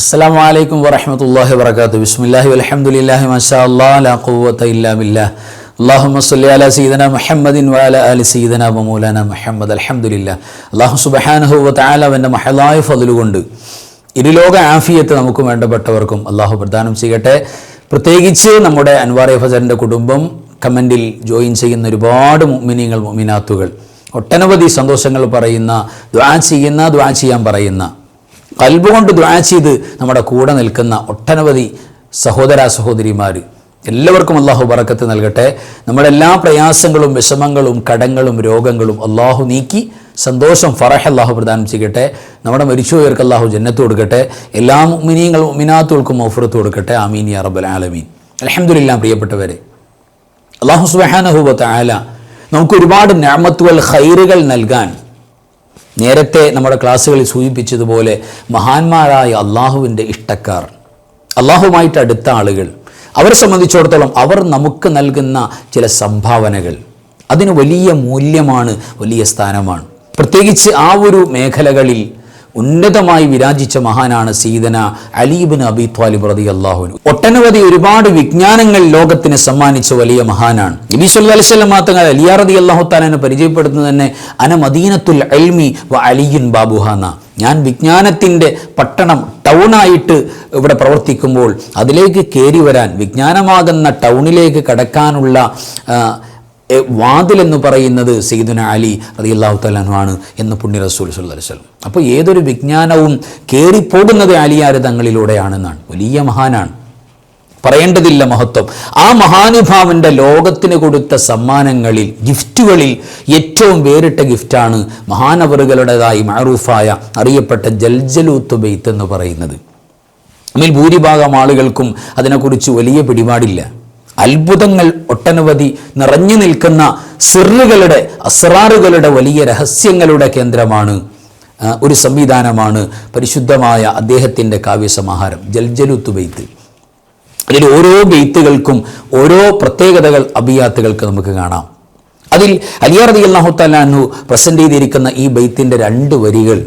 അസ്സാം വലൈക്കും വറഹമത്തല്ലാഹി വർക്കാത്തു ബിസ്മില്ലാഹി അലഹമുല്ലാഹി മഷാ അല്ലാ ലാ ഖുവത ഇല്ലാ ബില്ലാഹ് അള്ളാഹുമ്മ സല്ലി അലാ സീദന മുഹമ്മദിൻ വാല അലി സീദന വമൂലാന മുഹമ്മദ്. അലഹമുല്ല അള്ളാഹു സുബ്ഹാനഹു വ തആല അവന്റെ മഹലായ ഫതിലുകൊണ്ട് കൊണ്ട് ഇരുലോക ആഫിയത്ത് നമുക്ക് വേണ്ടപ്പെട്ടവർക്കും അള്ളാഹു പ്രദാനം ചെയ്യട്ടെ. പ്രത്യേകിച്ച് നമ്മുടെ അൻവാർ ഫസറിന്റെ കുടുംബം കമന്റിൽ ജോയിൻ ചെയ്യുന്ന ഒരുപാട് മുഅ്മിനീങ്ങൾ മുഅ്മിനാത്തുകൾ. ഒട്ടനവധി സന്തോഷങ്ങൾ പറയുന്ന ദ്വാ ചെയ്യുന്ന ദ്വാ ചെയ്യാൻ പറയുന്ന കൽബ് കൊണ്ട് ദ്വാ ചെയ്ത് നമ്മുടെ കൂടെ നിൽക്കുന്ന ഒട്ടനവധി സഹോദര സഹോദരിമാർ എല്ലാവർക്കും അള്ളാഹു ബറക്കത്ത് നൽകട്ടെ. നമ്മുടെ എല്ലാ പ്രയാസങ്ങളും വിഷമങ്ങളും കടങ്ങളും രോഗങ്ങളും അള്ളാഹു നീക്കി സന്തോഷം ഫറഹ് അള്ളാഹു പ്രദാനം ചെയ്യട്ടെ. നമ്മുടെ മരിച്ചുപോയവർക്ക് അള്ളാഹു ജന്നത്ത് കൊടുക്കട്ടെ. എല്ലാ മുമിനീങ്ങളും മിനാത്തുകൾക്കും ഓഫറത്ത് കൊടുക്കട്ടെ. ആമീൻ യാ റബ്ബൽ ആലമീൻ. അലഹമുല്ല പ്രിയപ്പെട്ടവരെ അള്ളാഹു സുബാനഹുബത്ത് ആല നമുക്ക് ഒരുപാട് ഞാമത്തുകൾ ഹൈറുകൾ നൽകാൻ നേരത്തെ നമ്മുടെ ക്ലാസ്സുകളിൽ സൂചിപ്പിച്ചതുപോലെ മഹാന്മാരായ അള്ളാഹുവിന്റെ ഇഷ്ടക്കാർ അള്ളാഹുമായിട്ട് അടുത്ത ആളുകൾ. അവരെ സംബന്ധിച്ചിടത്തോളം അവർ നമുക്ക് നൽകുന്ന ചില സംഭാവനകൾ. അതിന് വലിയ മൂല്യമാണ് വലിയ സ്ഥാനമാണ്. പ്രത്യേകിച്ച് ആ ഒരു മേഖലകളിൽ ഉന്നതമായി വിരാജിച്ച മഹാനാണ് സീതന അലീബിൻ അബി ത്വാലിബ് റതി അള്ളാഹുനു ഒട്ടനവധി ഒരുപാട് വിജ്ഞാനങ്ങൾ ലോകത്തിന് സമ്മാനിച്ച വലിയ മഹാനാണ്. നബി സല്ലു അലൈഹി വസല്ലം മാത്രങ്ങൾ അലിയാ റതി അള്ളാഹു താലാനെ പരിചയപ്പെടുത്തുന്നത് തന്നെ അന മദീനത്തുൽ അൽമി വ അലിയുൻ ബാബുഹാന ഞാൻ വിജ്ഞാനത്തിന്റെ പട്ടണം ടൗണായിട്ട് ഇവിടെ പ്രവർത്തിക്കുമ്പോൾ അതിലേക്ക് കയറി വരാൻ വിജ്ഞാനമാകുന്ന ടൗണിലേക്ക് കടക്കാനുള്ള വാതിലെന്ന് പറയുന്നത് സയ്യിദുന അലി റളിയല്ലാഹു തലാനുമാണ് എന്ന് പുണ്യ റസൂൽ വസല്ലം. അപ്പോൾ ഏതൊരു വിജ്ഞാനവും കയറിപ്പോകുന്നത് അലിയാർ തങ്ങളിലൂടെയാണെന്നാണ്. വലിയ മഹാനാണ്. പറയേണ്ടതില്ല മഹത്വം. ആ മഹാനുഭാവന്റെ ലോകത്തിന് കൊടുത്ത സമ്മാനങ്ങളിൽ ഗിഫ്റ്റുകളിൽ ഏറ്റവും വേറിട്ട ഗിഫ്റ്റാണ് മഹാനവറുകളുടേതായി മാറൂഫായ അറിയപ്പെട്ട ജൽജലൂത്ത് ബെയ്ത്ത് എന്ന് പറയുന്നത്. നമ്മിൽ ഭൂരിഭാഗം ആളുകൾക്കും അതിനെക്കുറിച്ച് വലിയ പിടിപാടില്ല. അത്ഭുതങ്ങൾ ഒട്ടനവധി നിറഞ്ഞു നിൽക്കുന്ന സിറുകളുടെ അസ്രാറുകളുടെ വലിയ രഹസ്യങ്ങളുടെ കേന്ദ്രമാണ് ഒരു സംവിധാനമാണ് പരിശുദ്ധമായ അദ്ദേഹത്തിന്റെ കാവ്യസമാഹാരം ജൽജലുത്ത് ബെയ്ത്ത്. അതിൽ ഓരോ ബെയ്ത്തുകൾക്കും ഓരോ പ്രത്യേകതകൾ അഭിയാത്തുകൾക്ക് നമുക്ക് കാണാം. അതിൽ അലിയാർ റതി അള്ളാഹു പ്രസന്റ് ചെയ്തിരിക്കുന്ന ഈ ബെയ്ത്തിന്റെ രണ്ട് വരികൾ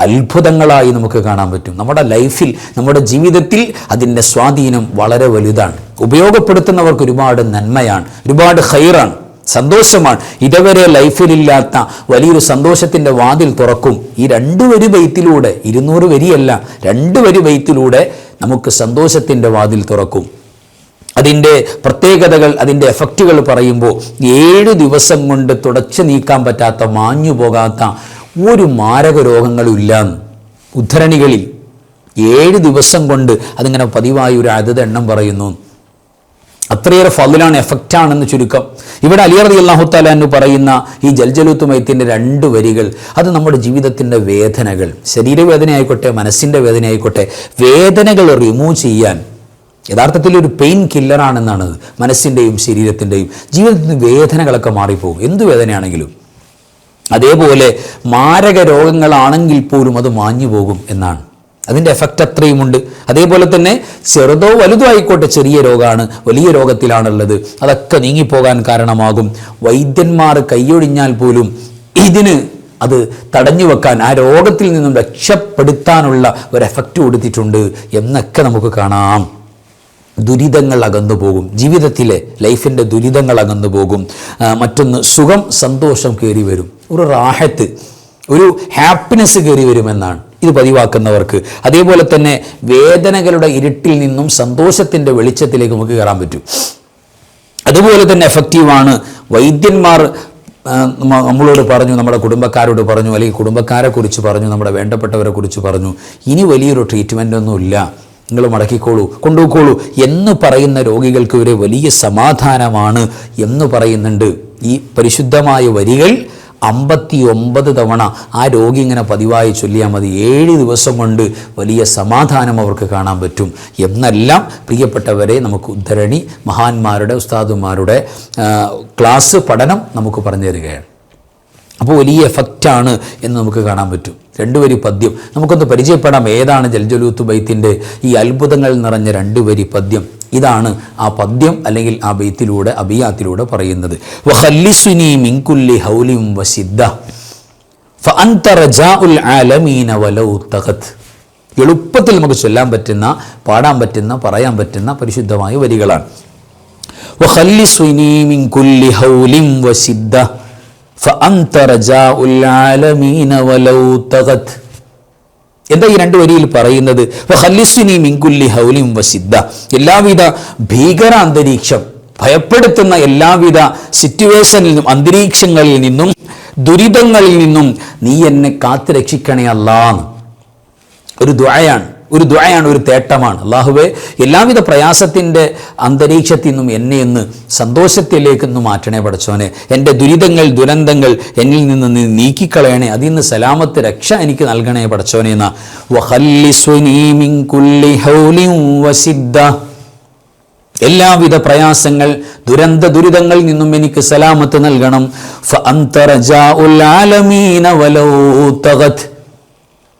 അത്ഭുതങ്ങളായി നമുക്ക് കാണാൻ പറ്റും. നമ്മുടെ ലൈഫിൽ നമ്മുടെ ജീവിതത്തിൽ അതിന്റെ സ്വാധീനം വളരെ വലുതാണ്. ഉപയോഗപ്പെടുത്തുന്നവർക്ക് ഒരുപാട് നന്മയാണ് ഒരുപാട് ഹൈറാണ് സന്തോഷമാണ്. ഇതുവരെ ലൈഫിലില്ലാത്ത വലിയൊരു സന്തോഷത്തിന്റെ വാതിൽ തുറക്കും. ഈ രണ്ട് വരി ബെയ്ത്തിലൂടെ ഇരുന്നൂറ് വരിയല്ല രണ്ട് വരി ബെയ്ത്തിലൂടെ നമുക്ക് സന്തോഷത്തിന്റെ വാതിൽ തുറക്കും. അതിന്റെ പ്രത്യേകതകൾ അതിന്റെ എഫക്റ്റുകൾ പറയുമ്പോൾ ഏഴ് ദിവസം കൊണ്ട് തുടച്ചു നീക്കാൻ പറ്റാത്ത മാഞ്ഞു പോകാത്ത ഒരു മാരക രോഗങ്ങളും ഇല്ലാന്ന് ഉദ്ധരണികളിൽ ഏഴ് ദിവസം കൊണ്ട് അതിങ്ങനെ പതിവായി ഒരു അതത് എണ്ണം പറയുന്നു. അത്രയേറെ ഫതിലാണ് എഫക്റ്റാണെന്ന് ചുരുക്കം. ഇവിടെ അലി അള്ളാഹു താലാന്ന് പറയുന്ന ഈ ജൽജലൂത്ത് മൈത്തിന്റെ രണ്ട് വരികൾ അത് നമ്മുടെ ജീവിതത്തിന്റെ വേദനകൾ. ശരീരവേദന ആയിക്കോട്ടെ മനസ്സിന്റെ വേദന ആയിക്കോട്ടെ വേദനകൾ റിമൂവ് ചെയ്യാൻ. യഥാർത്ഥത്തിൽ ഒരു പെയിൻ കില്ലറാണെന്നാണ് മനസ്സിന്റെയും ശരീരത്തിന്റെയും. ജീവിതത്തിൽ വേദനകളൊക്കെ മാറിപ്പോകും. എന്ത് വേദനയാണെങ്കിലും. അതേപോലെ മാരക രോഗങ്ങളാണെങ്കിൽ പോലും അത് മാഞ്ഞു പോകും എന്നാണ്. അതിന്റെ എഫക്റ്റ് അത്രയുമുണ്ട്. അതേപോലെ തന്നെ ചെറുതോ വലുതോ ആയിക്കോട്ടെ ചെറിയ രോഗമാണ് വലിയ രോഗത്തിലാണുള്ളത്. അതൊക്കെ നീങ്ങിപ്പോകാൻ കാരണമാകും. വൈദ്യന്മാർ കൈയൊഴിഞ്ഞാൽ പോലും ഇതിന് അത് തടഞ്ഞു വെക്കാൻ ആ രോഗത്തിൽ നിന്നും രക്ഷപ്പെടുത്താനുള്ള ഒരു എഫക്റ്റ് കൊടുത്തിട്ടുണ്ട് എന്നൊക്കെ നമുക്ക് കാണാം. ദുരിതങ്ങൾ അകന്നു പോകും. ജീവിതത്തിലെ ലൈഫിന്റെ ദുരിതങ്ങൾ അകന്നു പോകും. മറ്റൊന്ന് സുഖം സന്തോഷം കയറി വരും. ഒരു റാഹത്ത് ഒരു ഹാപ്പിനെസ് കയറി വരുമെന്നാണ് ഇത് പതിവാക്കുന്നവർക്ക്. അതേപോലെ തന്നെ വേദനകളുടെ ഇരുട്ടിൽ നിന്നും സന്തോഷത്തിന്റെ വെളിച്ചത്തിലേക്ക് നമുക്ക് കയറാൻ പറ്റും. അതുപോലെ തന്നെ എഫക്റ്റീവാണ് വൈദ്യന്മാർ നമ്മളോട് പറഞ്ഞു നമ്മുടെ കുടുംബക്കാരോട് പറഞ്ഞു അല്ലെങ്കിൽ കുടുംബക്കാരെ കുറിച്ച് പറഞ്ഞു നമ്മുടെ വേണ്ടപ്പെട്ടവരെ കുറിച്ച് പറഞ്ഞു ഇനി വലിയൊരു ട്രീറ്റ്മെന്റ് ഒന്നുമില്ല നിങ്ങൾ മടക്കിക്കോളൂ കൊണ്ടുപോയിക്കോളൂ എന്ന് പറയുന്ന രോഗികൾക്ക് ഒരു വലിയ സമാധാനമാണ് എന്ന് പറയുന്നുണ്ട് ഈ പരിശുദ്ധമായ വരികൾ. അമ്പത്തി ഒമ്പത് തവണ ആ രോഗി ഇങ്ങനെ പതിവായി ചൊല്ലിയാൽ മതി. ഏഴ് ദിവസം കൊണ്ട് വലിയ സമാധാനം അവർക്ക് കാണാൻ പറ്റും. എന്നെല്ലാം പ്രിയപ്പെട്ടവരെ നമുക്ക് ഉദ്ധരണി മഹാന്മാരുടെ ഉസ്താദുമാരുടെ ക്ലാസ് പഠനം നമുക്ക് പറഞ്ഞു തരികയാണ്. അപ്പോൾ വലിയ എഫക്റ്റാണ് എന്ന് നമുക്ക് കാണാൻ പറ്റും. രണ്ടുവരി പദ്യം. നമുക്കൊന്ന് പരിചയപ്പെടാം ഏതാണ് ജൽജലൂത്ത് ബൈത്തിന്റെ ഈ അത്ഭുതങ്ങൾ നിറഞ്ഞ രണ്ടുവരി പദ്യം. ഇതാണ് ആ പദ്യം അല്ലെങ്കിൽ ആ ബൈത്തിലൂടെ അബിയാത്തിലൂടെ പറയുന്നത്. മിങ്കുല്ലി ഹൗലിം വസിദ്ധ ആലമീന വലൗ എളുപ്പത്തിൽ നമുക്ക് ചൊല്ലാൻ പറ്റുന്ന പാടാൻ പറ്റുന്ന പറയാൻ പറ്റുന്ന പരിശുദ്ധമായ വരികളാണ്. വഹല്ലിസുനി കുല്ലി ഹൗലിം വസിദ്ധ എന്താ ഈ രണ്ട് വരിയിൽ പറയുന്നത്? എല്ലാവിധ ഭീകര അന്തരീക്ഷം ഭയപ്പെടുത്തുന്ന എല്ലാവിധ സിറ്റുവേഷനിൽ നിന്നും അന്തരീക്ഷങ്ങളിൽ നിന്നും ദുരിതങ്ങളിൽ നിന്നും നീ എന്നെ കാത്തു രക്ഷിക്കണേ അല്ലാന്ന് ഒരു ദ്വയാണ് ഒരു ദ്വയാണ് ഒരു തേട്ടമാണ്. അള്ളാഹുവെ എല്ലാവിധ പ്രയാസത്തിന്റെ അന്തരീക്ഷത്തിൽ നിന്നും എന്നെ ഒന്ന് സന്തോഷത്തിലേക്ക് ഒന്ന് മാറ്റണേ പഠിച്ചോനെ എന്റെ ദുരിതങ്ങൾ ദുരന്തങ്ങൾ എന്നിൽ നിന്ന് നീക്കിക്കളയണേ. അതിൽ നിന്ന് സലാമത്ത് രക്ഷ എനിക്ക് നൽകണേ പഠിച്ചോനെ എന്ന. എല്ലാവിധ പ്രയാസങ്ങൾ ദുരന്ത ദുരിതങ്ങളിൽ നിന്നും എനിക്ക് സലാമത്ത് നൽകണം.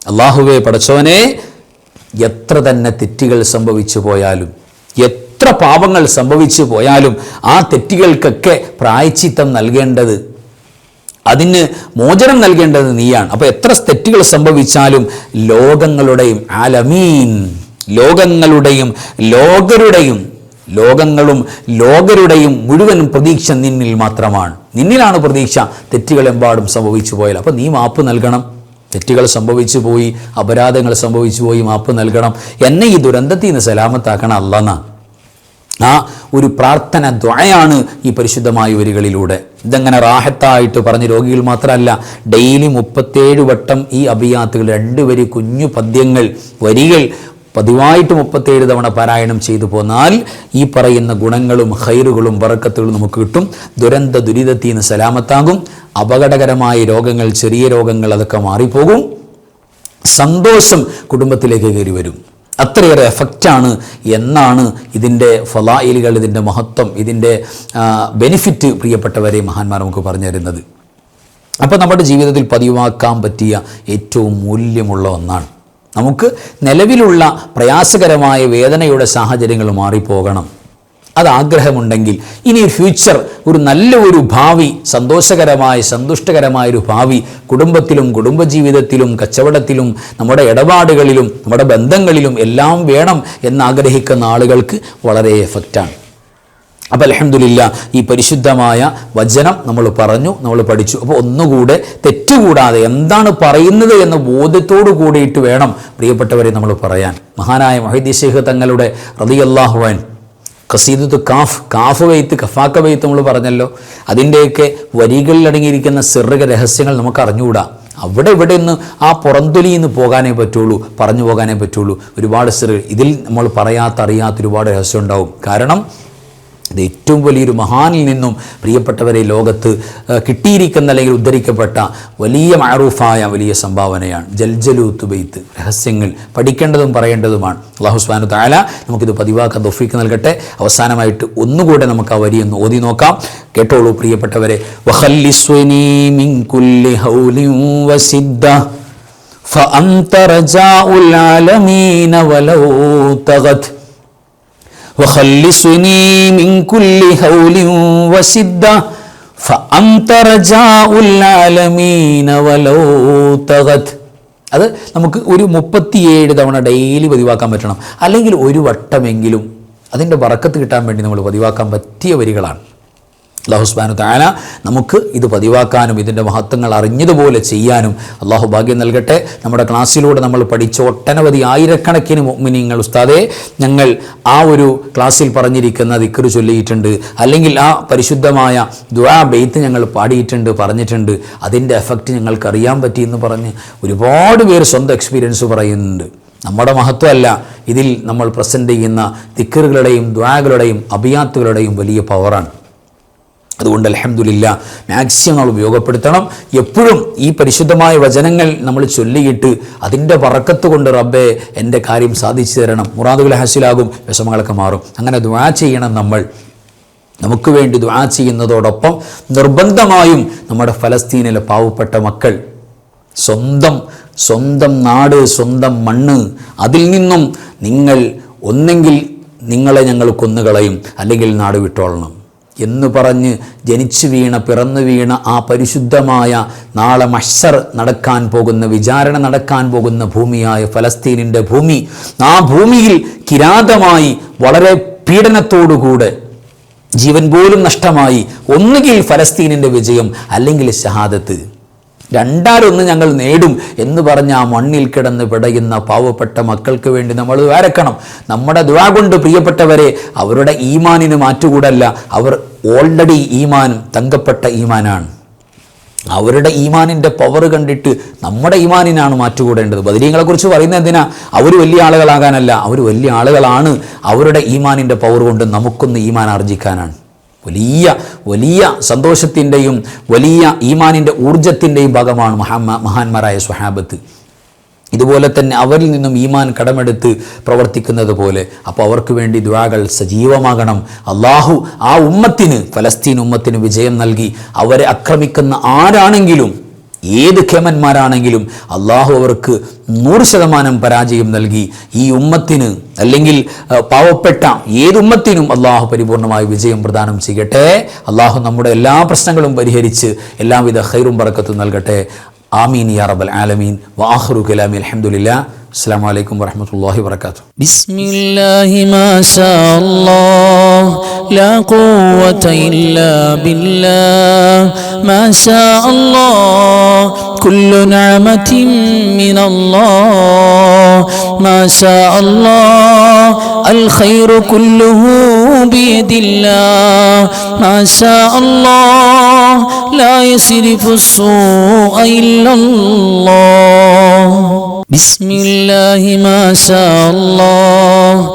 അള്ളാഹുവെ പടച്ചോനെ എത്ര തന്നെ തെറ്റുകൾ സംഭവിച്ചു പോയാലും എത്ര പാപങ്ങൾ സംഭവിച്ചു പോയാലും ആ തെറ്റുകൾക്കൊക്കെ പ്രായച്ചിത്തം നൽകേണ്ടത് അതിന് മോചനം നൽകേണ്ടത് നീയാണ്. അപ്പോൾ എത്ര തെറ്റുകൾ സംഭവിച്ചാലും ലോകങ്ങളുടെയും ആലമീൻ ലോകങ്ങളുടെയും ലോകരുടെയും ലോകങ്ങളും ലോകരുടെയും മുഴുവൻ പ്രതീക്ഷ നിന്നിൽ മാത്രമാണ്. നിന്നിലാണ് പ്രതീക്ഷ തെറ്റുകളെമ്പാടും സംഭവിച്ചു പോയാൽ. അപ്പോൾ നീ മാപ്പ് നൽകണം. തെറ്റുകൾ സംഭവിച്ചു പോയി അപരാധങ്ങൾ സംഭവിച്ചു പോയി മാപ്പ് നൽകണം. എന്നെ ഈ ദുരന്തത്തിൽ നിന്ന് സലാമത്താക്കണം അല്ലെന്ന ആ ഒരു പ്രാർത്ഥന ദ്വയാണ് ഈ പരിശുദ്ധമായ വരികളിലൂടെ ഇതങ്ങനെ റാഹത്തായിട്ട് പറഞ്ഞ് രോഗികൾ മാത്രമല്ല ഡെയിലി മുപ്പത്തേഴ് വട്ടം ഈ അഭിയാത്തുകൾ രണ്ട് വരി കുഞ്ഞു പദ്യങ്ങൾ വരികൾ പതിവായിട്ട് മുപ്പത്തേഴ് തവണ പാരായണം ചെയ്തു പോന്നാൽ ഈ പറയുന്ന ഗുണങ്ങളും ഹൈറുകളും വറക്കത്തുകളും നമുക്ക് കിട്ടും. ദുരന്ത ദുരിതത്തിൽ നിന്ന് സലാമത്താകും. അപകടകരമായ രോഗങ്ങൾ ചെറിയ രോഗങ്ങൾ അതൊക്കെ മാറിപ്പോകും. സന്തോഷം കുടുംബത്തിലേക്ക് കയറി വരും. അത്രയേറെ എഫക്റ്റാണ് എന്നാണ് ഇതിന്റെ ഫലായിലുകൾ ഇതിന്റെ മഹത്വം ഇതിന്റെ ബെനിഫിറ്റ് പ്രിയപ്പെട്ടവരെ മഹാന്മാർ നമുക്ക് പറഞ്ഞു തരുന്നത്. അപ്പോൾ നമ്മുടെ ജീവിതത്തിൽ പതിവാക്കാൻ പറ്റിയ ഏറ്റവും മൂല്യമുള്ള ഒന്നാണ് നമുക്ക് നിലവിലുള്ള പ്രയാസകരമായ വേദനയുടെ സാഹചര്യങ്ങൾ മാറിപ്പോകണം. അത് ആഗ്രഹമുണ്ടെങ്കിൽ ഇനി ഫ്യൂച്ചർ ഒരു നല്ല ഒരു ഭാവി സന്തോഷകരമായ സന്തുഷ്ടകരമായ ഒരു ഭാവി കുടുംബത്തിലും കുടുംബജീവിതത്തിലും കച്ചവടത്തിലും നമ്മുടെ ഇടപാടുകളിലും നമ്മുടെ ബന്ധങ്ങളിലും എല്ലാം വേണം എന്നാഗ്രഹിക്കുന്ന ആളുകൾക്ക് വളരെ എഫക്റ്റാണ് അപ്പോൾ അലഹമില്ല ഈ പരിശുദ്ധമായ വചനം നമ്മൾ പറഞ്ഞു നമ്മൾ പഠിച്ചു. അപ്പോൾ ഒന്നുകൂടെ തെറ്റുകൂടാതെ എന്താണ് പറയുന്നത് എന്ന ബോധ്യത്തോടു കൂടിയിട്ട് വേണം പ്രിയപ്പെട്ടവരെ നമ്മൾ പറയാൻ. മഹാനായ മൊഹീദി ഷെയ്ഖ് തങ്ങളുടെ റതിയല്ലാഹുവാൻ ഖസീദത്ത് കാഫ് കാഫ് വെയ്ത്ത് കഫാക്ക വെയ്ത്ത് നമ്മൾ പറഞ്ഞല്ലോ. അതിന്റെയൊക്കെ വരികളിൽ അടങ്ങിയിരിക്കുന്ന സിറുക രഹസ്യങ്ങൾ നമുക്ക് അറിഞ്ഞുകൂടാ. അവിടെ ഇവിടെ നിന്ന് ആ പുറന്തൊലിയിൽ നിന്ന് പോകാനേ പറ്റുള്ളൂ പറഞ്ഞു പോകാനേ പറ്റുള്ളൂ. ഒരുപാട് സിറ ഇതിൽ നമ്മൾ പറയാത്ത അറിയാത്ത ഒരുപാട് രഹസ്യം ഉണ്ടാവും. കാരണം ഇത് ഏറ്റവും വലിയൊരു മഹാനിൽ നിന്നും പ്രിയപ്പെട്ടവരെ ലോകത്ത് ആ, കിട്ടിയിരിക്കുന്ന അല്ലെങ്കിൽ ഉദ്ധരിക്കപ്പെട്ട വലിയ മാറൂഫായ വലിയ സംഭാവനയാണ് ജൽജലൂത്ത് ബെയ്ത്ത് രഹസ്യങ്ങൾ പഠിക്കേണ്ടതും പറയേണ്ടതുമാണ് അള്ളാഹു സ്വാനു താല നമുക്കിത് പതിവാക്കാൻ തൊഫീക്ക് നൽകട്ടെ അവസാനമായിട്ട് ഒന്നുകൂടെ നമുക്ക് ആ വരി ഒന്ന് ഓതി നോക്കാം കേട്ടോളൂ പ്രിയപ്പെട്ടവരെ വഖല്ലിസ്വനീ മിൻ കുല്ലി ഹൗലിൻ വസിദ്ദ فأنت رجاء العالمين ولو طغت وخلصني من كل هول وسدة فأنت رجاء العالمين ولو طغت അത് നമുക്ക് ഒരു മുപ്പത്തിയേഴ് തവണ ഡെയിലി പതിവാക്കാൻ പറ്റണം അല്ലെങ്കിൽ ഒരു വട്ടമെങ്കിലും അതിൻ്റെ വറക്കത്ത് കിട്ടാൻ വേണ്ടി നമ്മൾ പതിവാക്കാൻ പറ്റിയ വരികളാണ് അള്ളാഹു സുബാനു താല നമുക്ക് ഇത് പതിവാക്കാനും ഇതിന്റെ മഹത്വങ്ങൾ അറിഞ്ഞതുപോലെ ചെയ്യാനും അള്ളാഹു ഭാഗ്യം നൽകട്ടെ. നമ്മുടെ ക്ലാസ്സിലൂടെ നമ്മൾ പഠിച്ച ഒട്ടനവധി ആയിരക്കണക്കിന് മിനിങ്ങൾ ഉസ്താദെ ഞങ്ങൾ ആ ഒരു ക്ലാസ്സിൽ പറഞ്ഞിരിക്കുന്ന ദിക്കറ് ചൊല്ലിയിട്ടുണ്ട്. അല്ലെങ്കിൽ ആ പരിശുദ്ധമായ ദ്വാ ബെയ്ത്ത് ഞങ്ങൾ പാടിയിട്ടുണ്ട് പറഞ്ഞിട്ടുണ്ട്. അതിന്റെ എഫക്റ്റ് ഞങ്ങൾക്ക് അറിയാൻ പറ്റി എന്ന് പറഞ്ഞ് ഒരുപാട് പേര് സ്വന്തം എക്സ്പീരിയൻസ് പറയുന്നുണ്ട്. നമ്മുടെ മഹത്വമല്ല ഇതിൽ നമ്മൾ പ്രസന്റ് ചെയ്യുന്ന ദിക്കറുകളുടെയും ദ്വാകളുടെയും അഭിയാത്തുകളുടെയും വലിയ പവറാണ് അതുകൊണ്ട് അലഹമില്ല മാക്സിമം നമ്മൾ ഉപയോഗപ്പെടുത്തണം. എപ്പോഴും ഈ പരിശുദ്ധമായ വചനങ്ങൾ നമ്മൾ ചൊല്ലിയിട്ട് അതിന്റെ വറക്കത്ത് കൊണ്ട് റബ്ബെ എന്റെ കാര്യം സാധിച്ചു തരണം. മുറാദുൽ ഹാസിലാകും വിഷമങ്ങളൊക്കെ മാറും. അങ്ങനെ ദ്വാ ചെയ്യണം നമ്മൾ. നമുക്ക് വേണ്ടി ദ്വാ ചെയ്യുന്നതോടൊപ്പം നിർബന്ധമായും നമ്മുടെ ഫലസ്തീനിലെ പാവപ്പെട്ട മക്കൾ സ്വന്തം സ്വന്തം നാട് സ്വന്തം മണ്ണ് അതിൽ നിന്നും നിങ്ങൾ ഒന്നെങ്കിൽ നിങ്ങളെ ഞങ്ങൾ കൊന്നുകളയും. അല്ലെങ്കിൽ നാട് വിട്ടോളണം. എന്ന് പറഞ്ഞ് ജനിച്ചു വീണ പിറന്നു വീണ ആ പരിശുദ്ധമായ നാളെ മഷർ നടക്കാൻ പോകുന്ന വിചാരണ നടക്കാൻ പോകുന്ന ഭൂമിയായ ഫലസ്തീനിന്റെ ഭൂമി ആ ഭൂമിയിൽ കിരാതമായി വളരെ പീഡനത്തോടുകൂടെ ജീവൻ പോലും നഷ്ടമായി ഒന്നുകിൽ ഫലസ്തീനിന്റെ വിജയം അല്ലെങ്കിൽ ഷഹാദത്ത്. രണ്ടാലൊന്ന് ഞങ്ങൾ നേടും എന്ന് പറഞ്ഞ് ആ മണ്ണിൽ കിടന്ന് പിടയുന്ന പാവപ്പെട്ട മക്കൾക്ക് വേണ്ടി നമ്മൾ വരക്കണം. നമ്മുടെ ദുവാ കൊണ്ട് പ്രിയപ്പെട്ടവരെ അവരുടെ ഈമാനിന് മാറ്റുകൂടല്ല. അവർ ഓൾറെഡി ഈമാൻ തങ്കപ്പെട്ട ഈമാനാണ്. അവരുടെ ഈമാനിന്റെ പവർ കണ്ടിട്ട് നമ്മുടെ ഈമാനിനാണ് മാറ്റുകൂടേണ്ടത്. ബദരീങ്ങളെ കുറിച്ച് പറയുന്നത് എന്തിനാ? അവർ വലിയ ആളുകളാകാനല്ല അവർ വലിയ ആളുകളാണ് അവരുടെ ഈമാനിന്റെ പവർ കൊണ്ട് നമുക്കൊന്ന് ഈമാൻ ആർജിക്കാനാണ്. വലിയ വലിയ സന്തോഷത്തിന്റെയും വലിയ ഈമാനിന്റെ ഊർജത്തിന്റെയും ഭാഗമാണ് മഹാ മഹാന്മാരായ സ്വഹാബത്ത്. ഇതുപോലെ തന്നെ അവരിൽ നിന്നും ഈമാൻ കടമെടുത്ത് പ്രവർത്തിക്കുന്നത് പോലെ. അപ്പോൾ അവർക്ക് വേണ്ടി ദ്വാകൾ സജീവമാകണം. അള്ളാഹു ആ ഉമ്മത്തിന് ഫലസ്തീൻ ഉമ്മത്തിന് വിജയം നൽകി. അവരെ ആക്രമിക്കുന്ന ആരാണെങ്കിലും ഏത് ഖേമന്മാരാണെങ്കിലും അള്ളാഹു അവർക്ക് നൂറ് ശതമാനം പരാജയം നൽകി. ഈ ഉമ്മത്തിന് അല്ലെങ്കിൽ പാവപ്പെട്ട ഏത് ഉമ്മത്തിനും അള്ളാഹു പരിപൂർണമായി വിജയം പ്രദാനം ചെയ്യട്ടെ. അള്ളാഹു നമ്മുടെ എല്ലാ പ്രശ്നങ്ങളും പരിഹരിച്ച് എല്ലാവിധ ഹൈറും പറക്കത്തും നൽകട്ടെ. آمين يا رب العالمين. وآخر كلامي الحمد لله السلام عليكم ورحمة الله وبركاته بسم الله ما شاء الله لا قوة إلا بالله ما شاء الله. كل نعمة من الله. ما شاء الله. الخير كله بيد الله. ما شاء الله. لا يصرف السوء إلا الله. بسم الله ما شاء الله.